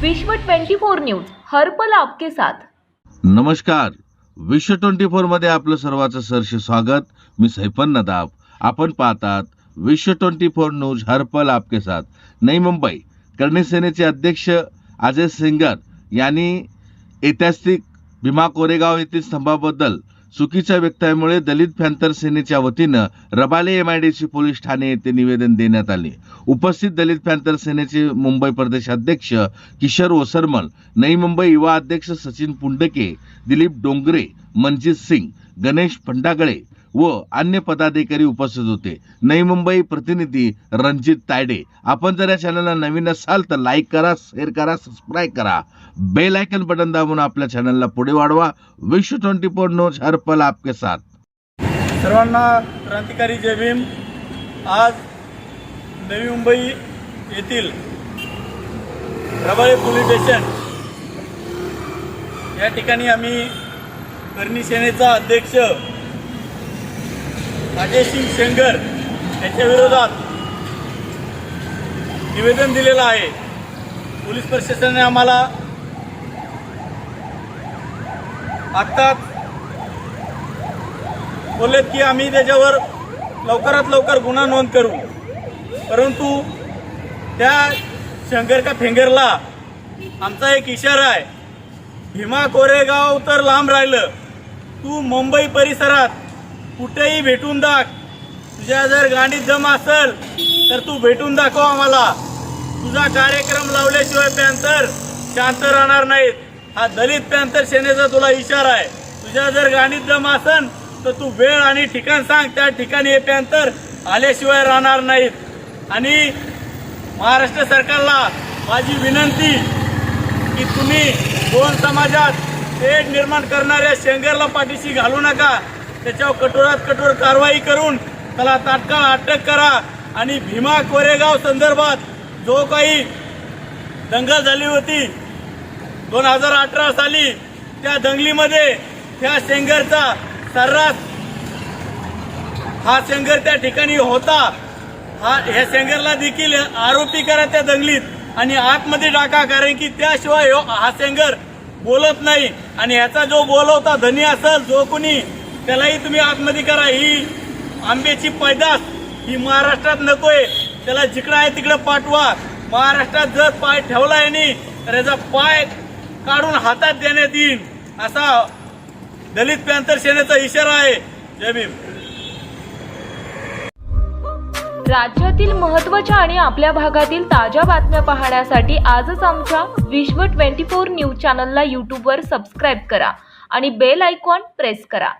विश्व 24 न्यूज हरपल आपके साथ. नमस्कार. विश्व ट्वेंटी फोरमध्ये आपलं सर्वांचं सरसे स्वागत. मी सैफन नदाब. आपण पाहतात विश्व ट्वेंटी फोर न्यूज हरपल आपके साथ. नई मुंबई. करणी सेनेचे अध्यक्ष अजय सिंगर यांनी ऐतिहासिक भीमा कोरेगाव येथील स्तंभाबद्दल चुकीच्या व्यक्तामुळे दलित फॅन्तर सेनेच्या वतीनं Rabale M I D C police Thane येथे निवेदन देण्यात आले. उपस्थित दलित फॅन्तर सेनेचे मुंबई प्रदेश अध्यक्ष किशोर ओसरमल नई मुंबई युवा अध्यक्ष सचिन पुंडके दिलीप डोंगरे मनजित सिंग गणेश फंडागळे व अन्य पदाधिकारी उपस्थित होते. नई मुंबई प्रतिनिधी रणजित तायडे. आपण जर या चॅनलला नवीन असाल तर लाईक करा शेअर करा सबस्क्राईब करा. बेल आयकन बटन दाबून आपल्या चॅनलला पुढे वाढवा. विश्व ट्वेंटी फोर नोज हर पल आपके साथ. सर्वांना क्रांतिकारी जय भीम. आज नवी मुंबई येथील रबाळे पोलीस स्टेशन या ठिकाणी आम्ही करणी सेनेचा अध्यक्ष अजय सिंग सेंगर यांच्या विरोधात निवेदन दिलेलं आहे. पोलीस प्रशासनाने आम्हाला आत्ताच बोललेत की आम्ही त्याच्यावर लवकरात लवकर गुन्हा नोंद करू. परंतु त्या शंकर का फेंगरला आमचा एक इशारा आहे. भीमा कोरेगाव तर लांब राहिलं. तू मुंबई परिसरात कुठेही भेटून दाख. तुझ्या जर गाडीत जम असेल तर तू भेटून दाखव आम्हाला. तुझा कार्यक्रम लावल्याशिवाय पॅन्थर शांत राहणार नाहीत. हा दलित पॅन्थर सेनेचा तुला इशारा आहे. तुझ्या जर गाडीत जम असन तर तू वेळ आणि ठिकाण सांग. त्या ठिकाणी हे पॅन्थर आल्याशिवाय राहणार नाहीत. आणि महाराष्ट्र सरकारला माझी विनंती की तुम्ही दोन समाजात तेढ निर्माण करणाऱ्या शेंगरला पाठीशी घालू नका. त्याच्यावर कठोरात कठोर कारवाई करून त्याला तात्काळ अटक करा आणि भीमा कोरेगाव संदर्भात जो काही दंगल झाली होती दोन हजार अठरा साली त्या दंगलीमध्ये त्या सेंगरचा सर्रास हा सेंगर त्या ठिकाणी होता. हा ह्या सेंगरला देखील आरोपी करा त्या दंगलीत आणि आतमध्ये टाका कारण की त्याशिवाय हा सेंगर बोलत नाही. आणि ह्याचा जो बोलवता धनी असेल जो कोणी त्यालाही तुम्ही आतमध्ये करा. ही आंब्याची पैदास ही महाराष्ट्रात नकोय. त्याला जिकडं आहे तिकडं पाठवा. महाराष्ट्रात जर पाय ठेवला आहे तर याचा पाय काढून हातात देण्यात येईल असा दलित पॅंथर सेनेचा इशारा आहे. जय भीम. राज्यातील महत्त्वाच्या आणि आपल्या भागातील ताज्या बातम्या पाहण्यासाठी आजच आमच्या विश्व 24 न्यूज चॅनलला यूट्यूबवर सबस्क्राईब करा आणि बेल आयकॉन प्रेस करा.